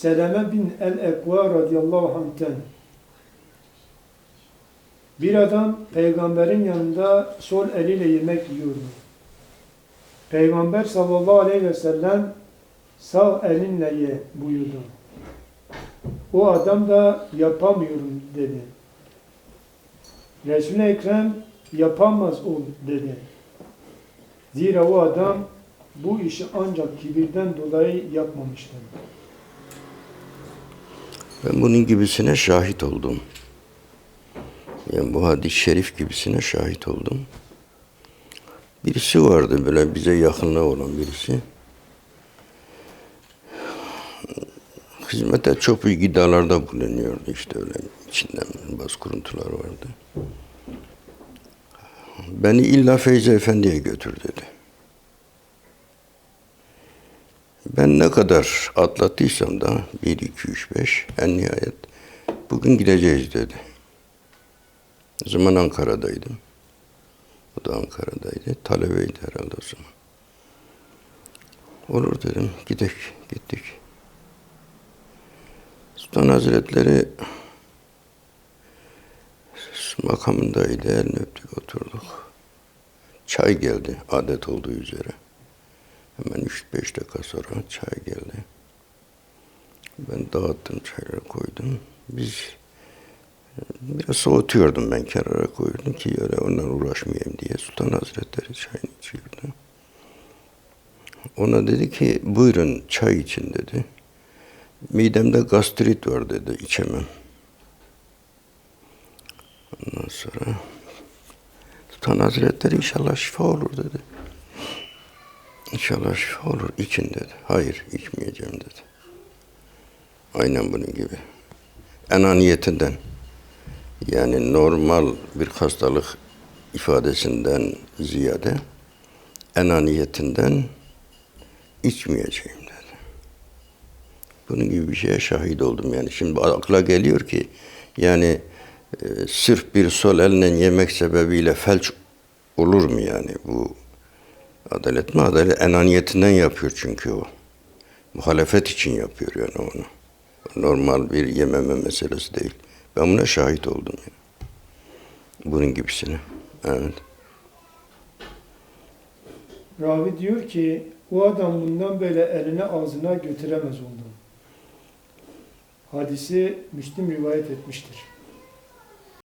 Seleme bin el-Ekva radıyallahu anh'ten bir adam peygamberin yanında sol eliyle yemek yiyordu. Peygamber sallallahu aleyhi ve sellem sağ elinle ye buyurdu. O adam da yapamıyorum dedi. Resul-i Ekrem yapamaz ol dedi. Zira o adam bu işi ancak kibirden dolayı yapmamıştır. Ben bunun gibisine şahit oldum. Yani bu hadis-i şerif gibisine şahit oldum. Birisi vardı böyle bize yakınlığı olan birisi. Hizmete çok büyük iddialarda bulunuyordu işte öyle içinden bazı kuruntular vardı. Beni illa Feyzi Efendi'ye götür dedi. Ben ne kadar atlattıysam da 1, 2, 3, 5 en nihayet bugün gideceğiz dedi. O zaman Ankara'daydım. O da Ankara'daydı. Talebeydi herhalde o zaman. Olur dedim. Gidek. Gittik. Sultan Hazretleri makamındaydı. Elini öptük oturduk. Çay geldi adet olduğu üzere. Hemen 3-5 dakika sonra çay geldi. Ben dağıttım çayları koydum. Biz e, biraz soğutuyordum ben kenara koydum ki öyle ondan uğraşmayayım diye. Sultan Hazretleri çayını içiyordu. Ona dedi ki buyurun çay için dedi. Midemde gastrit var dedi içemem. Ondan sonra Sultan Hazretleri inşallah şifa olur dedi. İnşallah şifa olur için dedi. Hayır içmeyeceğim dedi. Aynen bunun gibi. Enaniyetinden yani normal bir hastalık ifadesinden ziyade enaniyetinden içmeyeceğim dedi. Bunun gibi bir şeye şahit oldum yani. Şimdi akla geliyor ki yani e, sırf bir sol elle yemek sebebiyle felç olur mu yani bu adalet mi? Adalet enaniyetinden yapıyor çünkü o. Muhalefet için yapıyor yani onu. Normal bir yememe meselesi değil. Ben buna şahit oldum yani. Bunun gibisine. Evet. Ravi diyor ki o adam bundan böyle eline ağzına götüremez oldu. Hadisi Müslim rivayet etmiştir.